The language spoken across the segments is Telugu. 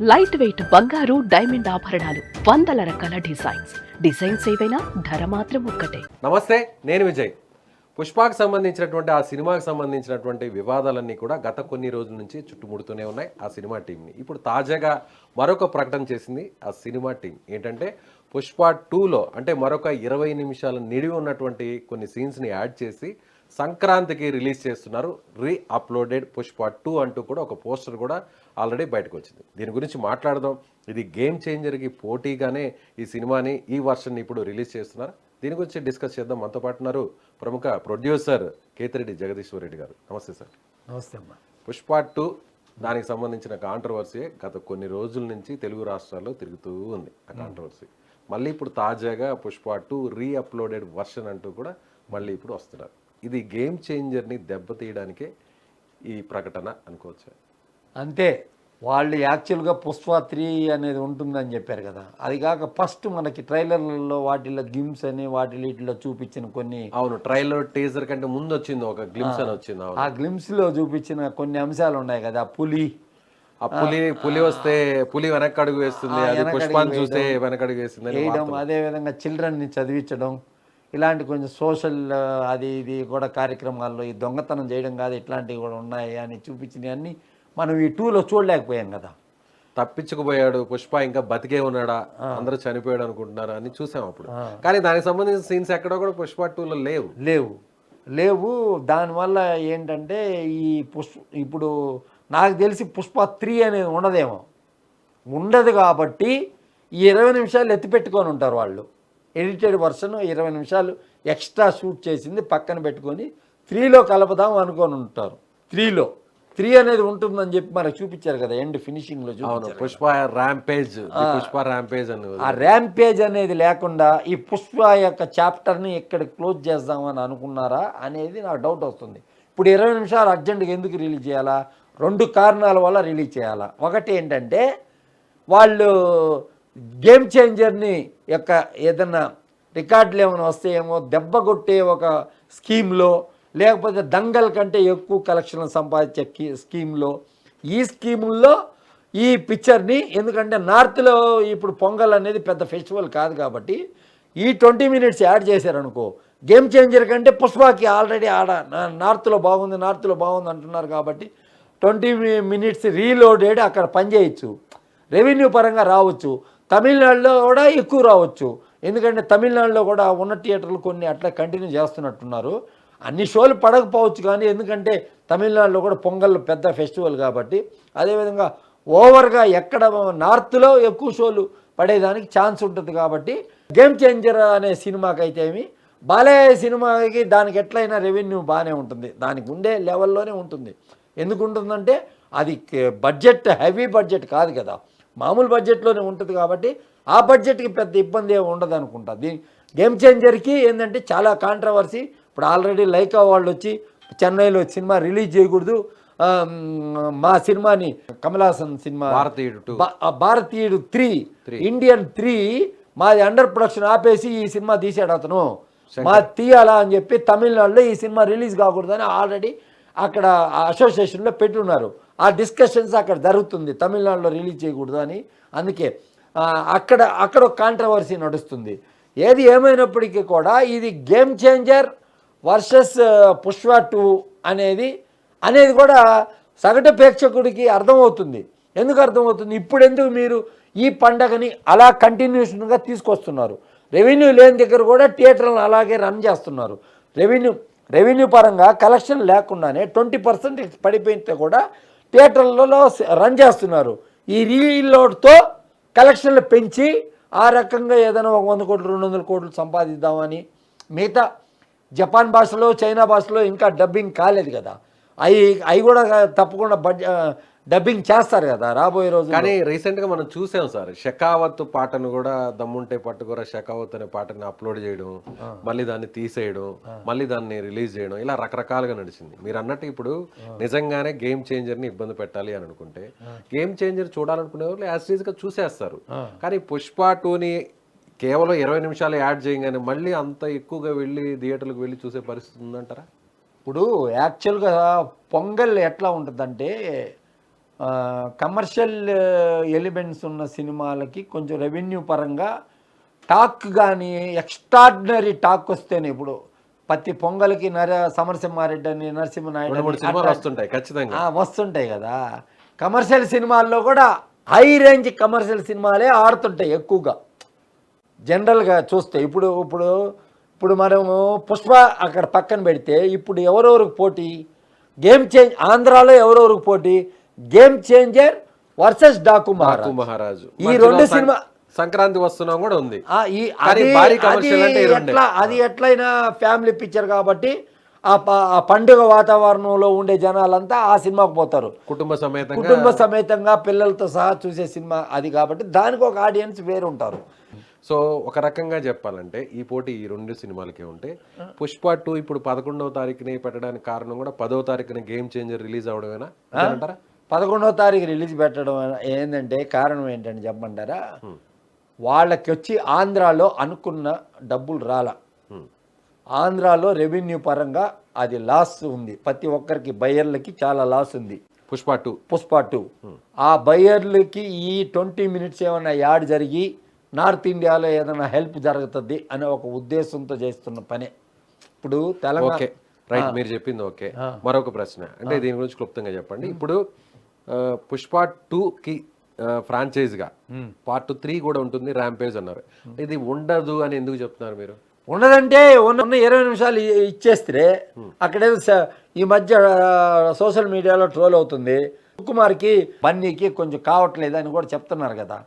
లైట్ వెయిట్ బంగారు డైమండ్ ఆభరణాలు వందల రకాల డిజైన్స్ డిజైన్స్ ఏవైనా ధర మాత్రం ఒక్కటే. నమస్తే నేను విజయ్. పుష్పకు సంబంధించినటువంటి ఆ సినిమాకి సంబంధించినటువంటి వివాదాలన్నీ కూడా గత కొన్ని రోజుల నుంచి చుట్టుముడుతూనే ఉన్నాయి ఆ సినిమా టీంని ఇప్పుడు తాజాగా మరొక ప్రకటన చేసింది ఆ సినిమా టీం ఏంటంటే పుష్ప టూలో అంటే మరొక ఇరవై నిమిషాల నిడివి ఉన్నటువంటి కొన్ని సీన్స్ని యాడ్ చేసి సంక్రాంతికి రిలీజ్ చేస్తున్నారు. రీ అప్లోడెడ్ పుష్ప టూ అంటూ కూడా ఒక పోస్టర్ కూడా ఆల్రెడీ బయటకు వచ్చింది. దీని గురించి మాట్లాడదాం. ఇది గేమ్ చేంజర్కి పోటీగానే ఈ సినిమాని ఈ వర్షన్ ఇప్పుడు రిలీజ్ చేస్తున్నారు. దీని గురించి డిస్కస్ చేద్దాం. మనతో పాటు ఉన్నారు ప్రముఖ ప్రొడ్యూసర్ కేతిరెడ్డి జగదీశ్వర్ రెడ్డి గారు. నమస్తే సార్. నమస్తే అమ్మా. పుష్ప టూ దానికి సంబంధించిన కాంట్రవర్సీ గత కొన్ని రోజుల నుంచి తెలుగు రాష్ట్రాల్లో తిరుగుతూ ఉంది ఆ కాంట్రవర్సీ. మళ్ళీ ఇప్పుడు తాజాగా Pushpa two re uploaded version అంటూ కూడా మళ్ళీ ఇప్పుడు వస్తున్నారు. ఇది గేమ్ చేంజర్ని దెబ్బతీయడానికే ఈ ప్రకటన అనుకోవచ్చు. అంతే. వాళ్ళు యాక్చువల్గా పుష్ప త్రీ అనేది ఉంటుందని చెప్పారు కదా. అది కాక ఫస్ట్ మనకి ట్రైలర్లలో వాటిలో గిమ్స్ అని వాటి వీటిలో చూపించిన కొన్ని అవును ట్రైలర్ టీజర్ కంటే ముందు వచ్చింది ఒక గ్లిమ్స్ అని వచ్చింది ఆ గ్లిమ్స్లో చూపించిన కొన్ని అంశాలు ఉన్నాయి కదా. పులి. ఆ పులి పులి వస్తే పులి వెనక్కి అడుగు వేస్తుంది అది పుష్పాన్ని చూస్తే వెనకడుగు వేస్తుంది వేయడం అదేవిధంగా చిల్డ్రన్ని చదివించడం ఇలాంటి కొంచెం సోషల్ అది ఇది కూడా కార్యక్రమాల్లో ఈ దొంగతనం చేయడం కాదు ఇట్లాంటివి కూడా ఉన్నాయి అని చూపించినవన్నీ మనం ఈ టూలో చూడలేకపోయాం కదా. తప్పించుకుపోయాడు పుష్ప ఇంకా బతికే ఉన్నాడా అందరూ చనిపోయాడు అనుకుంటున్నారు అని చూసాం అప్పుడు. కానీ దానికి సంబంధించిన సీన్స్ ఎక్కడో కూడా పుష్ప టూలో లేవు. లేవు. లేవు. దానివల్ల ఏంటంటే ఈ పుష్ప ఇప్పుడు నాకు తెలిసి పుష్ప త్రీ అనేది ఉండదేమో. ఉండదు కాబట్టి ఈ ఇరవై నిమిషాలు ఎత్తిపెట్టుకొని ఉంటారు వాళ్ళు. ఎడిటెడ్ వర్షన్ ఇరవై నిమిషాలు ఎక్స్ట్రా షూట్ చేసింది పక్కన పెట్టుకొని త్రీలో కలపదాం అనుకొని ఉంటారు. త్రీలో. త్రీ అనేది ఉంటుందని చెప్పి మనకు చూపించారు కదా ఎండ్ ఫినిషింగ్లో అవును చూపించారు పుష్ప ర్యాంపేజ్ పుష్ప ర్యాంపేజ్ అని ఆ ర్యాంపేజ్ అనేది లేకుండా ఈ పుష్ప యొక్క చాప్టర్ని ఇక్కడ క్లోజ్ చేద్దామని అనుకున్నారా అనేది నాకు డౌట్ వస్తుంది. ఇప్పుడు ఇరవై నిమిషాలు అర్జెంటుగా ఎందుకు రిలీజ్ చేయాలా? రెండు కారణాల వల్ల రిలీజ్ చేయాలా? ఒకటి ఏంటంటే వాళ్ళు గేమ్ చేంజర్ని యొక్క ఏదన్నా రికార్డులు ఏమైనా వస్తాయేమో దెబ్బ కొట్టే ఒక స్కీమ్లో లేకపోతే దంగల్ కంటే ఎక్కువ కలెక్షన్లు సంపాదించే స్కీమ్లో. ఈ స్కీముల్లో ఈ పిక్చర్ని ఎందుకంటే నార్త్లో ఇప్పుడు పొంగల్ అనేది పెద్ద ఫెస్టివల్ కాదు కాబట్టి ఈ ట్వంటీ మినిట్స్ యాడ్ చేశారనుకో గేమ్ చేంజర్ కంటే పుష్పకి ఆల్రెడీ ఆడ నార్త్లో బాగుంది నార్త్లో బాగుంది అంటున్నారు కాబట్టి ట్వంటీ మినిట్స్ రీలోడెడ్ అక్కడ పనిచేయచ్చు. రెవెన్యూ పరంగా రావచ్చు. తమిళనాడులో కూడా ఎక్కువ రావచ్చు. ఎందుకంటే తమిళనాడులో కూడా ఉన్న థియేటర్లు కొన్ని అట్లా కంటిన్యూ చేస్తున్నట్టున్నారు. అన్ని షోలు పడకపోవచ్చు కానీ ఎందుకంటే తమిళనాడులో కూడా పొంగల్ పెద్ద ఫెస్టివల్ కాబట్టి అదేవిధంగా ఓవర్గా ఎక్కడ నార్త్లో ఎక్కువ షోలు పడేదానికి ఛాన్స్ ఉంటుంది కాబట్టి గేమ్ చేంజర్ అనే సినిమాకైతే ఏమి? బాలయ్య సినిమాకి దానికి ఎట్లయినా రెవెన్యూ బాగానే ఉంటుంది. దానికి ఉండే లెవెల్లోనే ఉంటుంది. ఎందుకు ఉంటుందంటే అది బడ్జెట్ హెవీ బడ్జెట్ కాదు కదా. మామూలు బడ్జెట్లోనే ఉంటుంది కాబట్టి ఆ బడ్జెట్కి పెద్ద ఇబ్బంది ఏమి ఉండదు అనుకుంటా. దీని గేమ్ చేంజర్కి ఏంటంటే చాలా కాంట్రవర్సీ. ఇప్పుడు ఆల్రెడీ లైకా వాళ్ళు వచ్చి చెన్నైలో సినిమా రిలీజ్ చేయకూడదు. మ్, సినిమాని Kamal Haasan cinema. Bharateeyudu Bharateeyudu three. Indian three. మాది అండర్ ప్రొడక్షన్ ఆపేసి ఈ సినిమా తీసాడు అతను. మా తీయాలా అని చెప్పి తమిళనాడులో ఈ సినిమా రిలీజ్ కాకూడదని ఆల్రెడీ అక్కడ అసోసియేషన్లో పెట్టున్నారు. ఆ డిస్కషన్స్ అక్కడ జరుగుతుంది. తమిళనాడులో రిలీజ్ చేయకూడదు అని. అందుకే అక్కడ అక్కడ ఒక కాంట్రవర్సీ నడుస్తుంది. ఏది ఏమైనప్పటికీ కూడా ఇది game changer versus Pushpa two అనేది అనేది కూడా సగటు ప్రేక్షకుడికి అర్థమవుతుంది. ఎందుకు అర్థమవుతుంది? ఇప్పుడు ఎందుకు మీరు ఈ పండగని అలా కంటిన్యూషన్గా తీసుకొస్తున్నారు? రెవెన్యూ లేని దగ్గర కూడా థియేటర్లను అలాగే రన్ చేస్తున్నారు. రెవెన్యూ రెవెన్యూ పరంగా కలెక్షన్ లేకుండానే ట్వంటీ పర్సెంట్ పడిపోయితే కూడా థియేటర్లలో రన్ చేస్తున్నారు. ఈ రీలోడ్తో కలెక్షన్లు పెంచి ఆ రకంగా ఏదైనా ఒక వంద కోట్లు రెండు వందల కోట్లు సంపాదిద్దామని మిగతా జపాన్ భాషలో చైనా భాషలో ఇంకా డబ్బింగ్ కాలేదు కదా. అవి అవి కూడా తప్పకుండా బడ్జెట్ డబ్బింగ్ చేస్తారు కదా రాబోయే రోజు కానీ రీసెంట్గా మనం చూసాం సార్ షెకావత్ పాటను కూడా దమ్ముంటే పట్టుకోరా షెకావత్ అనే పాటని అప్లోడ్ చేయడం మళ్ళీ దాన్ని తీసేయడం మళ్ళీ దాన్ని రిలీజ్ చేయడం ఇలా రకరకాలుగా నడిచింది. మీరు అన్నట్టు ఇప్పుడు నిజంగానే గేమ్ చేంజర్ని ఇబ్బంది పెట్టాలి అని అనుకుంటే గేమ్ చేంజర్ చూడాలనుకునే వాళ్ళు యాజ్గా చూసేస్తారు. కానీ పుష్ప టూని కేవలం ఇరవై నిమిషాలు యాడ్ చేయగానే మళ్ళీ అంత ఎక్కువగా వెళ్ళి థియేటర్లకు వెళ్ళి చూసే పరిస్థితి ఉందంటారా? ఇప్పుడు యాక్చువల్గా పొంగల్ ఎట్లా ఉంటుందంటే కమర్షియల్ ఎలిమెంట్స్ ఉన్న సినిమాలకి కొంచెం రెవెన్యూ పరంగా టాక్ కానీ ఎక్స్ట్రాడినరీ టాక్ వస్తేనే ఇప్పుడు ప్రతి పొంగల్కి నర సమరసింహారెడ్డి అని నరసింహనాయుడు వస్తుంటాయి ఖచ్చితంగా. వస్తుంటాయి కదా. కమర్షియల్ సినిమాల్లో కూడా హై రేంజ్ కమర్షియల్ సినిమాలే ఆడుతుంటాయి ఎక్కువగా. జనరల్గా చూస్తే ఇప్పుడు ఇప్పుడు ఇప్పుడు మనము పుష్ప అక్కడ పక్కన పెడితే ఇప్పుడు ఎవరెవరికి పోటీ? గేమ్ చేంజ్ ఆంధ్రాలో ఎవరెవరికి పోటీ? Game changer versus Daku Maharaj ఈ రెండు సినిమా- సంక్రాంతి వస్తున్నాం కూడా ఉంది. అది ఎట్లయినా ఫ్యామిలీ పిక్చర్ కాబట్టి ఆ పండుగ వాతావరణంలో ఉండే జనాలంతా ఆ సినిమాకు పోతారు. కుటుంబ సమేతంగా కుటుంబ సమేతంగా పిల్లలతో సహా చూసే సినిమా అది కాబట్టి దానికి ఒక ఆడియన్స్ వేరు ఉంటారు. సో ఒక రకంగా చెప్పాలంటే ఈ పోటీ ఈ రెండు సినిమాలకే ఉంటే పుష్ప టూ ఇప్పుడు పదకొండవ తారీఖుని పెట్టడానికి కారణం కూడా పదవ తారీఖున గేమ్ చేంజర్ రిలీజ్ అవడమేనా? అంటారా పదకొండవ తారీఖు రిలీజ్ పెట్టడం ఏంటంటే కారణం ఏంటంటే చెప్పమంటారా? వాళ్ళకి వచ్చి ఆంధ్రాలో అనుకున్న డబ్బులు రాల. ఆంధ్రాలో రెవెన్యూ పరంగా అది లాస్ ఉంది. ప్రతి ఒక్కరికి బయ్యర్లకి చాలా లాస్ ఉంది. పుష్ప టూ. పుష్ప టూ. ఆ బయ్యర్లకి ఈ ట్వంటీ మినిట్స్ ఏమైనా యాడ్ జరిగి నార్త్ ఇండియాలో ఏదైనా హెల్ప్ జరుగుతుంది అనే ఒక ఉద్దేశంతో చేస్తున్న పనే. ఇప్పుడు తెలంగాణ రైట్ మీరు చెప్పింది ఓకే. మరొక ప్రశ్న. అంటే దీని గురించి క్లుప్తంగా చెప్పండి. ఇప్పుడు పుష్ప టూ కి ఫ్రాంచైజ్గా పార్ట్ త్రీ కూడా ఉంటుంది ర్యాంపేజ్ అన్నారు. ఇది ఉండదు అని ఎందుకు చెప్తున్నారు మీరు? ఉన్నదంటే ఉన్న ఇరవై నిమిషాలు ఇచ్చేస్తే అక్కడేదో ఈ మధ్య సోషల్ మీడియాలో ట్రోల్ అవుతుంది. సుకుమార్కి బన్నీకి కొంచెం కావట్లేదు అని కూడా చెప్తున్నారు కదా.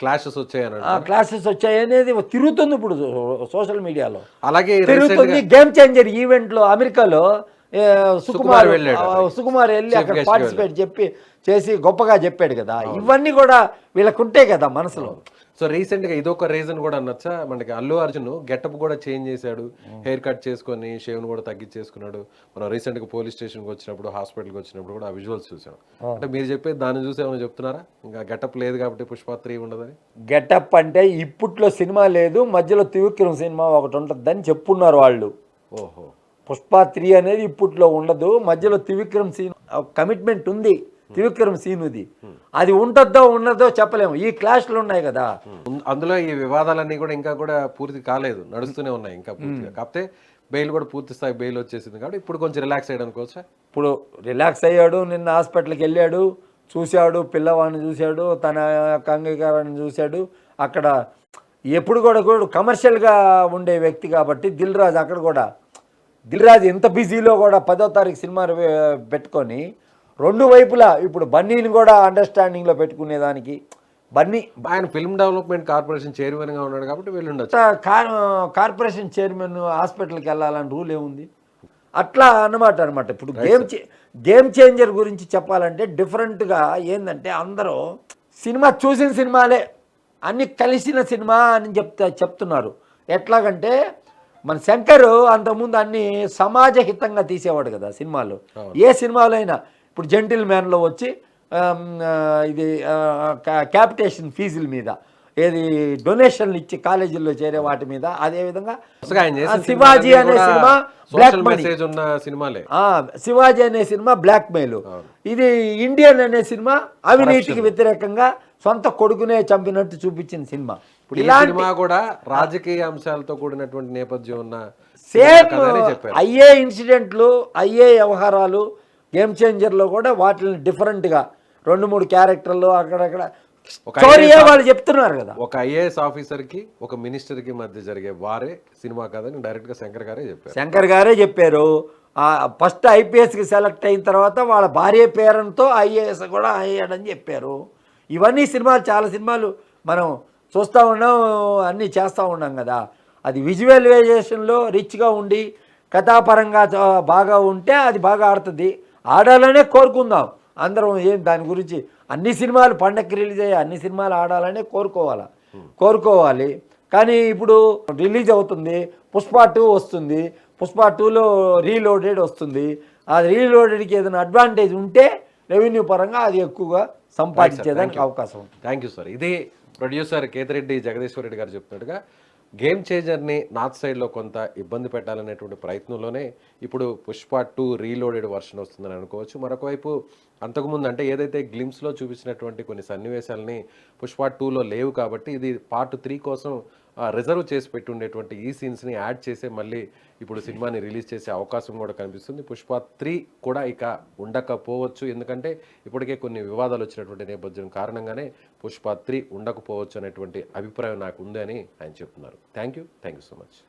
క్లాషెస్ వచ్చాయని ఆ క్లాసెస్ వచ్చాయి అనేది తిరుగుతుంది ఇప్పుడు సోషల్ మీడియాలో అలాగే తిరుగుతుంది గేమ్ చేంజర్ ఈవెంట్లో అమెరికాలో సుకుమార్ వెళ్ళాడు. సుకుమార్ వెళ్ళి అక్కడ పార్టిసిపేట్ చెప్పి చేసి గొప్పగా చెప్పాడు కదా. ఇవన్నీ కూడా వీళ్ళకు ఉంటాయి కదా మనసులో. సో రీసెంట్గా ఇదొక రీజన్ కూడా అనొచ్చా? మనకి అల్లు అర్జున్ గెటప్ కూడా చేంజ్ చేశాడు. హెయిర్ కట్ చేసుకొని షేవ్ కూడా తగ్గించేసుకున్నాడు. మనం రీసెంట్గా పోలీస్ స్టేషన్కి వచ్చినప్పుడు హాస్పిటల్కి వచ్చినప్పుడు కూడా ఆ విజువల్స్ చూసాం. అంటే మీరు చెప్పేది దాన్ని చూసి ఏమైనా చెప్తున్నారా? ఇంకా గెటప్ లేదు కాబట్టి పుష్ప త్రీ ఉండదని? గెటప్ అంటే ఇప్పట్లో సినిమా లేదు మధ్యలో త్రివిక్రమ్ సినిమా ఒకటి ఉంటుందని చెప్పున్నారు వాళ్ళు. ఓహో. పుష్ప త్రీ అనేది ఇప్పట్లో ఉండదు మధ్యలో త్రివిక్రమ్ సీన్ కమిట్మెంట్ ఉంది. త్రివిక్రమ్ సీనుది. అది ఉంటుందో ఉండదో చెప్పలేము. ఈ క్లాష్లు ఉన్నాయి కదా. అందులో ఈ వివాదాలన్నీ కూడా ఇంకా కూడా పూర్తి కాలేదు. నడుస్తూనే ఉన్నాయి ఇంకా పూర్తిగా. కాకపోతే బెయిల్ కూడా పూర్తి స్థాయి బెయిల్ వచ్చేసింది కాబట్టి ఇప్పుడు కొంచెం రిలాక్స్ అయ్యడానికి వచ్చా ఇప్పుడు రిలాక్స్ అయ్యాడు నిన్న హాస్పిటల్కి వెళ్ళాడు చూశాడు పిల్లవాడిని చూశాడు తన యొక్క అంగీకారాన్ని చూశాడు. అక్కడ ఎప్పుడు కూడా కూడా కమర్షియల్గా ఉండే వ్యక్తి కాబట్టి దిల్ రాజు అక్కడ కూడా. దిల్ రాజు ఎంత బిజీలో కూడా పదో తారీఖు సినిమా పెట్టుకొని రెండు వైపులా ఇప్పుడు బన్నీని కూడా అండర్స్టాండింగ్లో పెట్టుకునేదానికి. బన్నీ ఆయన ఫిల్మ్ డెవలప్మెంట్ కార్పొరేషన్ చైర్మన్గా ఉన్నాడు కాబట్టి వెళ్ళుండొచ్చు. కార్పొరేషన్ చైర్మన్ హాస్పిటల్కి వెళ్ళాలని రూల్ ఏముంది? అట్లా అన్నమాట అనమాట ఇప్పుడు గేమ్ గేమ్ చేంజర్ గురించి చెప్పాలంటే డిఫరెంట్గా ఏంటంటే అందరూ సినిమా చూసిన సినిమాలే అన్ని కలిసిన సినిమా అని చెప్తా చెప్తున్నారు. ఎట్లాగంటే మన శంకర్ అంతకుముందు అన్ని సమాజహితంగా తీసేవాడు కదా సినిమాలు. ఏ సినిమాలో అయినా ఇప్పుడు జెంటిల్ మ్యాన్లో వచ్చి ఇది క్యాపిటేషన్ ఫీజుల మీద ఏది డొనేషన్లు ఇచ్చి కాలేజీల్లో చేరే వాటి మీద అదేవిధంగా శివాజీ అనే సినిమా బ్లాక్ మెసేజ్ ఉన్న సినిమాలే. శివాజీ అనే సినిమా బ్లాక్ మెయిల్. ఇది ఇండియన్ అనే సినిమా అవినీతికి వ్యతిరేకంగా సొంత కొడుకునే చంపినట్టు చూపించిన సినిమా. ఇప్పుడు సినిమా కూడా రాజకీయ అంశాలతో కూడినటువంటి నేపథ్యం ఉన్న సేమ్ అయ్యే ఇన్సిడెంట్లు అయ్యే వ్యవహారాలు గేమ్ చేంజర్లో కూడా వాటిని డిఫరెంట్గా రెండు మూడు క్యారెక్టర్లు అక్కడక్కడ స్టోరీయే వాళ్ళు చెప్తున్నారు కదా. ఒక ఐఏఎస్ ఆఫీసర్కి ఒక మినిస్టర్కి మధ్య జరిగే వారే సినిమా కథని డైరెక్ట్గా శంకర్ గారే చెప్పారు. శంకర్ గారే చెప్పారు. ఫస్ట్ ఐపీఎస్కి సెలెక్ట్ అయిన తర్వాత వాళ్ళ భార్య పేరంతో ఐఏఎస్ కూడా అయ్యాడని చెప్పారు. ఇవన్నీ సినిమాలు చాలా సినిమాలు మనం చూస్తూ ఉన్నాం అన్నీ చేస్తూ ఉన్నాం కదా. అది విజువలైజేషన్లో రిచ్గా ఉండి కథాపరంగా బాగా ఉంటే అది బాగా ఆడుతుంది. ఆడాలనే కోరుకుందాం. అందరం ఏం దాని గురించి అన్ని సినిమాలు పండక్కి రిలీజ్ అయ్యే అన్ని సినిమాలు ఆడాలనే కోరుకోవాలి? కోరుకోవాలి. కానీ ఇప్పుడు రిలీజ్ అవుతుంది. పుష్ప టూ వస్తుంది. పుష్ప టూలో రీలోడెడ్ వస్తుంది. ఆ రీలోడెడ్కి ఏదైనా అడ్వాంటేజ్ ఉంటే రెవెన్యూ పరంగా అది ఎక్కువగా సంపాదించేదానికి అవకాశం ఉంటుంది. థ్యాంక్ యూ సార్ ఇది ప్రొడ్యూసర్ కేతిరెడ్డి జగదీశ్వర్ రెడ్డి గారు చెప్తున్నట్టుగా గేమ్ చేంజర్ని నార్త్ సైడ్లో కొంత ఇబ్బంది పెట్టాలనేటువంటి ప్రయత్నంలోనే ఇప్పుడు పుష్ప టూ రీలోడెడ్ వర్షన్ వస్తుందని అనుకోవచ్చు. మరొక వైపు అంతకుముందు అంటే ఏదైతే గ్లిమ్స్లో చూపించినటువంటి కొన్ని సన్నివేశాలని పుష్ప టూలో లేవు కాబట్టి ఇది పార్ట్ త్రీ కోసం రిజర్వ్ చేసి పెట్టి ఉండేటువంటి ఈ సీన్స్ని యాడ్ చేసే మళ్ళీ ఇప్పుడు సినిమాని రిలీజ్ చేసే అవకాశం కూడా కనిపిస్తుంది. పుష్ప త్రీ కూడా ఇక ఉండకపోవచ్చు. ఎందుకంటే ఇప్పటికే కొన్ని వివాదాలు వచ్చినటువంటి నేపథ్యం కారణంగానే పుష్ప త్రీ ఉండకపోవచ్చు అనేటువంటి అభిప్రాయం నాకు ఉంది అని ఆయన చెప్తున్నారు. Thank you thank you so much